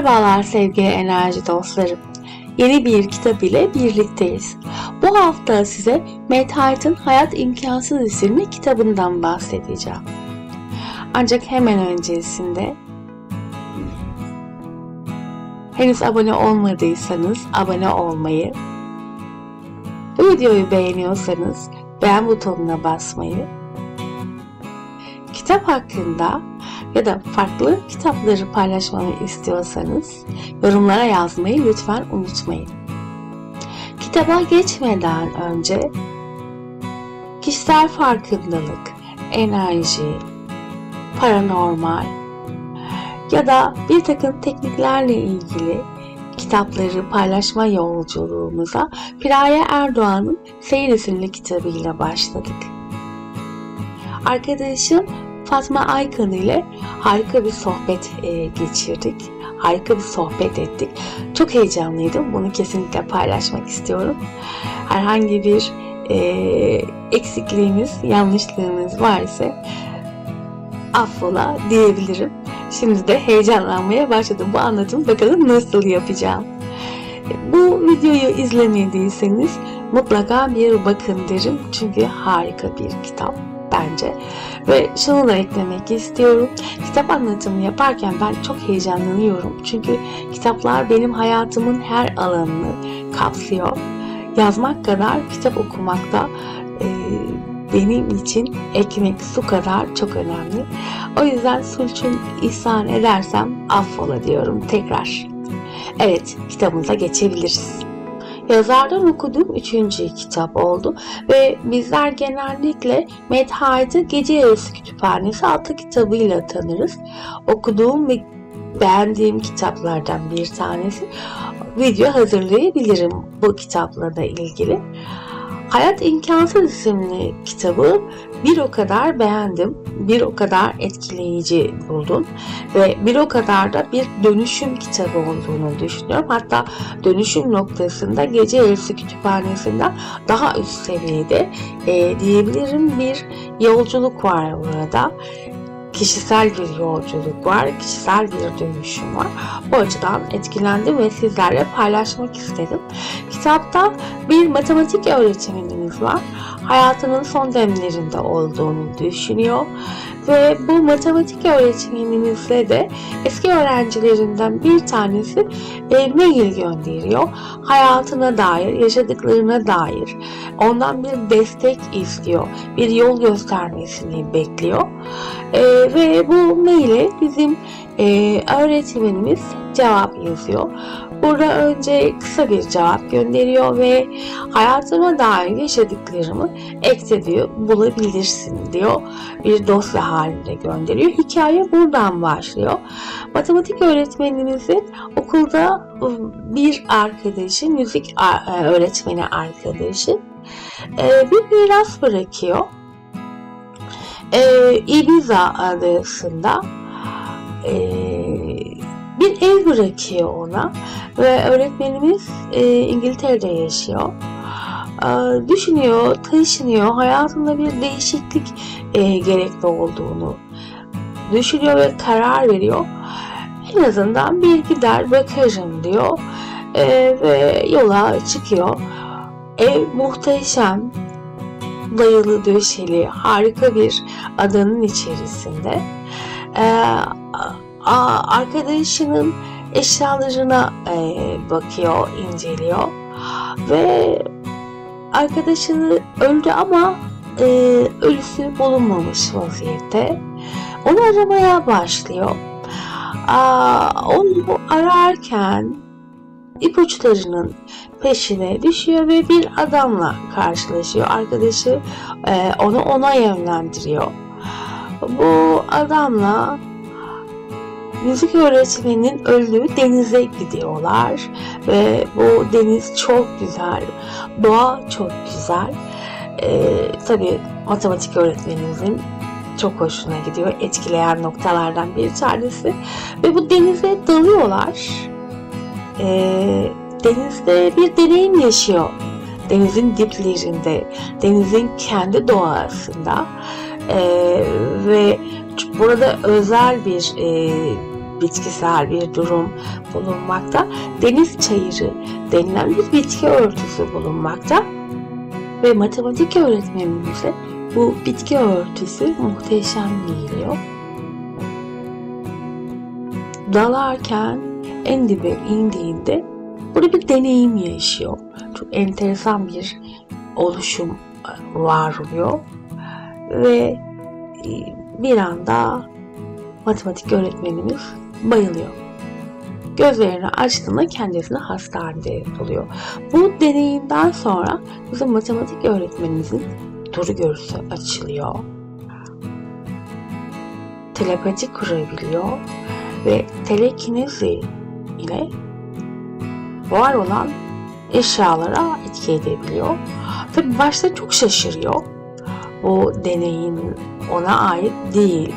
Merhabalar sevgili enerji dostlarım. Yeni bir kitap ile birlikteyiz. Bu hafta size Matt Haight'ın Hayat İmkansız isimli kitabından bahsedeceğim. Ancak hemen öncesinde henüz abone olmadıysanız abone olmayı, bu videoyu beğeniyorsanız beğen butonuna basmayı, kitap hakkında ya da farklı kitapları paylaşmamı istiyorsanız yorumlara yazmayı lütfen unutmayın. Kitaba geçmeden önce kişisel farkındalık, enerji, paranormal ya da bir takım tekniklerle ilgili kitapları paylaşma yolculuğumuza Piraye Erdoğan'ın Seyir isimli kitabıyla başladık. Arkadaşım Fatma Aykan ile harika bir sohbet e, geçirdik. Harika bir sohbet ettik. Çok heyecanlıydım. Bunu kesinlikle paylaşmak istiyorum. Herhangi bir e, eksikliğimiz, yanlışlığımız var ise affola diyebilirim. Şimdi de heyecanlanmaya başladım. Bu anlatımı bakalım nasıl yapacağım. Bu videoyu izlemediyseniz mutlaka bir bakın derim. Çünkü harika bir kitap bence. Ve şunu da eklemek istiyorum. Kitap anlatımı yaparken ben çok heyecanlanıyorum. Çünkü kitaplar benim hayatımın her alanını kapsıyor. Yazmak kadar kitap okumak da e, benim için ekmek su kadar çok önemli. O yüzden sulçun ihsan edersem affola diyorum tekrar. Evet kitabımıza geçebiliriz. Yazardan okuduğum üçüncü kitap oldu ve bizler genellikle Haight'ı Gece Yarısı Kütüphanesi adlı kitabıyla tanırız. Okuduğum ve beğendiğim kitaplardan bir tanesi. Video hazırlayabilirim bu kitapla da ilgili. Hayat İmkansız isimli kitabı bir o kadar beğendim, bir o kadar etkileyici buldum ve bir o kadar da bir dönüşüm kitabı olduğunu düşünüyorum. Hatta dönüşüm noktasında Gece Yarısı Kütüphanesi'nden daha üst seviyede e, diyebilirim bir yolculuk var burada kişisel bir yolculuk var, kişisel bir dönüşüm var. Bu açıdan etkilendim ve sizlerle paylaşmak istedim. Kitapta bir matematik öğretmenimiz var. Hayatının son demlerinde olduğunu düşünüyor ve bu matematik öğretmenimizle de eski öğrencilerinden bir tanesi e, mail gönderiyor. Hayatına dair, yaşadıklarına dair ondan bir destek istiyor. Bir yol göstermesini bekliyor. E, ve bu maile bizim e, öğretmenimiz cevap yazıyor. Burada önce kısa bir cevap gönderiyor ve hayatıma dair yaşadıklarımı ekle diyor, bulabilirsin diyor. Bir dosya halinde gönderiyor. Hikaye buradan başlıyor. Matematik öğretmenimizin okulda bir arkadaşı, müzik öğretmeni arkadaşı bir miras bırakıyor. Ibiza adasında bir ev bırakıyor ona ve öğretmenimiz e, İngiltere'de yaşıyor. E, düşünüyor, taşınıyor, hayatında bir değişiklik e, gerekli olduğunu düşünüyor ve karar veriyor. En azından bir gider bakarım diyor e, ve yola çıkıyor. Ev muhteşem, dayalı döşeli, harika bir adanın içerisinde. E, arkadaşının eşyalarına e, bakıyor, inceliyor ve arkadaşını öldü ama e, ölüsü bulunmamış vaziyette. Onu aramaya başlıyor. Aa, onu ararken ipuçlarının peşine düşüyor ve bir adamla karşılaşıyor. Arkadaşı e, onu ona yönlendiriyor. Bu adamla müzik öğretmeninin öldüğü denize gidiyorlar ve bu deniz çok güzel, doğa çok güzel. Ee, tabii matematik öğretmenimizin çok hoşuna gidiyor. Etkileyen noktalardan bir tanesi. Ve bu denize dalıyorlar. Ee, denizde bir deneyim yaşıyor. Denizin diplerinde, denizin kendi doğasında. Ee, ve burada özel bir e, bitkisel bir durum bulunmakta. Deniz çayırı denilen bir bitki örtüsü bulunmakta. Ve matematik öğretmenimize bu bitki örtüsü muhteşem geliyor. Dalarken en dibe indiğinde burada bir deneyim yaşıyor. Çok enteresan bir oluşum var oluyor. Ve e, bir anda matematik öğretmenimiz bayılıyor. Gözlerini açtığında kendisini hastanede buluyor. Bu deneyimden sonra bizim matematik öğretmenimizin duru görüsü açılıyor. Telepati kurabiliyor ve telekinezi ile var olan eşyalara etki edebiliyor. Tabi başta çok şaşırıyor. Bu deneyim ona ait değil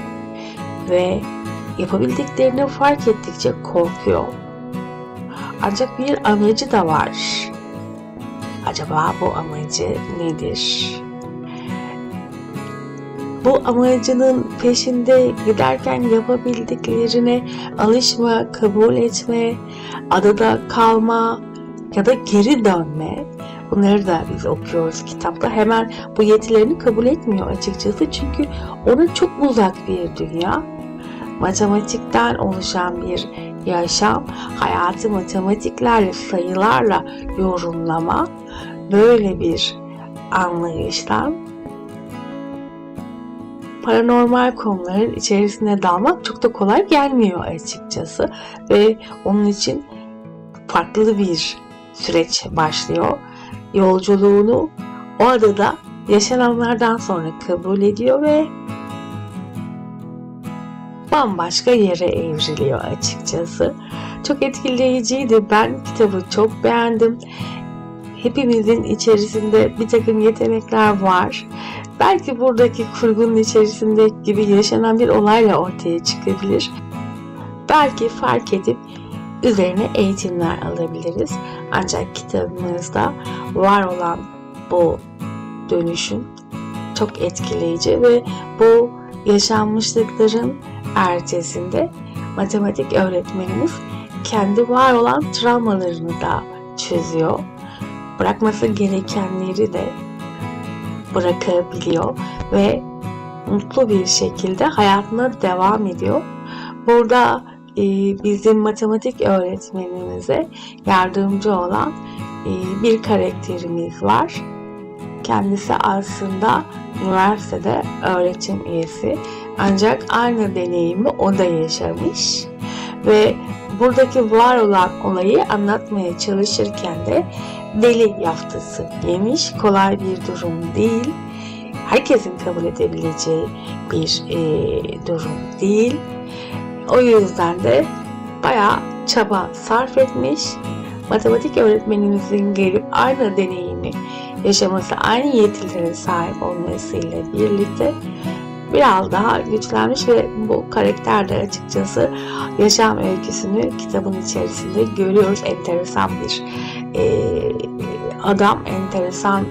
ve yapabildiklerini fark ettikçe korkuyor. Ancak bir amacı da var. Acaba bu amacı nedir? Bu amacının peşinde giderken yapabildiklerine alışma, kabul etme, adada kalma ya da geri dönme. Bunları da biz okuyoruz kitapta. Hemen bu yetilerini kabul etmiyor açıkçası. Çünkü ona çok uzak bir dünya. Matematikten oluşan bir yaşam, hayatı matematiklerle, sayılarla yorumlama böyle bir anlayıştan paranormal konuların içerisine dalmak çok da kolay gelmiyor açıkçası ve onun için farklı bir süreç başlıyor. Yolculuğunu o adada yaşananlardan sonra kabul ediyor ve bambaşka yere evriliyor açıkçası. Çok etkileyiciydi. Ben kitabı çok beğendim. Hepimizin içerisinde bir takım yetenekler var. Belki buradaki kurgunun içerisinde gibi yaşanan bir olayla ortaya çıkabilir. Belki fark edip üzerine eğitimler alabiliriz. Ancak kitabımızda var olan bu dönüşüm çok etkileyici ve bu yaşanmışlıkların ertesinde matematik öğretmenimiz kendi var olan travmalarını da çözüyor. Bırakması gerekenleri de bırakabiliyor ve mutlu bir şekilde hayatına devam ediyor. Burada e, bizim matematik öğretmenimize yardımcı olan e, bir karakterimiz var. Kendisi aslında üniversitede öğretim üyesi. Ancak aynı deneyimi o da yaşamış ve buradaki var olan olayı anlatmaya çalışırken de deli yaftası yemiş. Kolay bir durum değil. Herkesin kabul edebileceği bir e, durum değil. O yüzden de bayağı çaba sarf etmiş. Matematik öğretmenimizin gelip aynı deneyimi yaşaması, aynı yetilere sahip olmasıyla birlikte biraz daha güçlenmiş ve bu karakter de açıkçası yaşam öyküsünü kitabın içerisinde görüyoruz. Enteresan bir adam, enteresan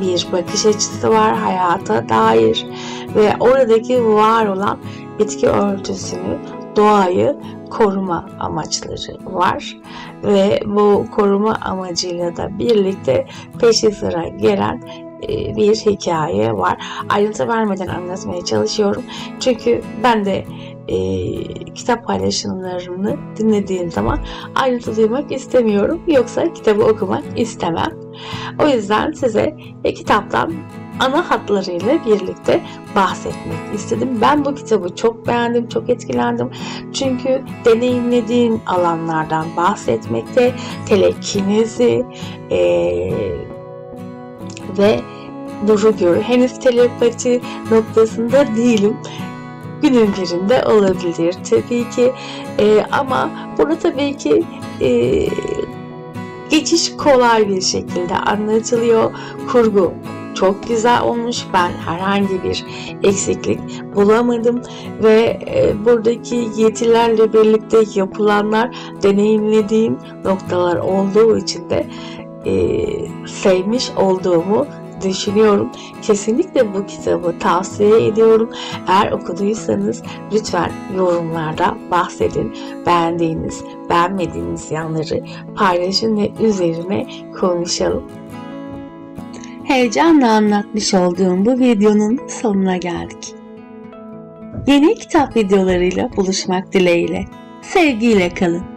bir bakış açısı var hayata dair ve oradaki var olan bitki örtüsünü, doğayı koruma amaçları var ve bu koruma amacıyla da birlikte peşi sıra gelen bir hikaye var. Ayrıntı vermeden anlatmaya çalışıyorum. Çünkü ben de e, kitap paylaşımlarını dinlediğim zaman ayrıntı duymak istemiyorum. Yoksa kitabı okumak istemem. O yüzden size e, kitaptan ana hatlarıyla birlikte bahsetmek istedim. Ben bu kitabı çok beğendim, çok etkilendim. Çünkü deneyimlediğim alanlardan bahsetmekte, telekinezi e, ve duru görü. Henüz telepati noktasında değilim günün birinde olabilir tabii ki e, ama burada tabii ki e, geçiş kolay bir şekilde anlatılıyor kurgu çok güzel olmuş. Ben herhangi bir eksiklik bulamadım ve e, buradaki yetilerle birlikte yapılanlar deneyimlediğim noktalar olduğu için de e, sevmiş olduğumu düşünüyorum. Kesinlikle bu kitabı tavsiye ediyorum. Eğer okuduysanız lütfen yorumlarda bahsedin. Beğendiğiniz, beğenmediğiniz yanları paylaşın ve üzerine konuşalım. Heyecanla anlatmış olduğum bu videonun sonuna geldik. Yeni kitap videolarıyla buluşmak dileğiyle. Sevgiyle kalın.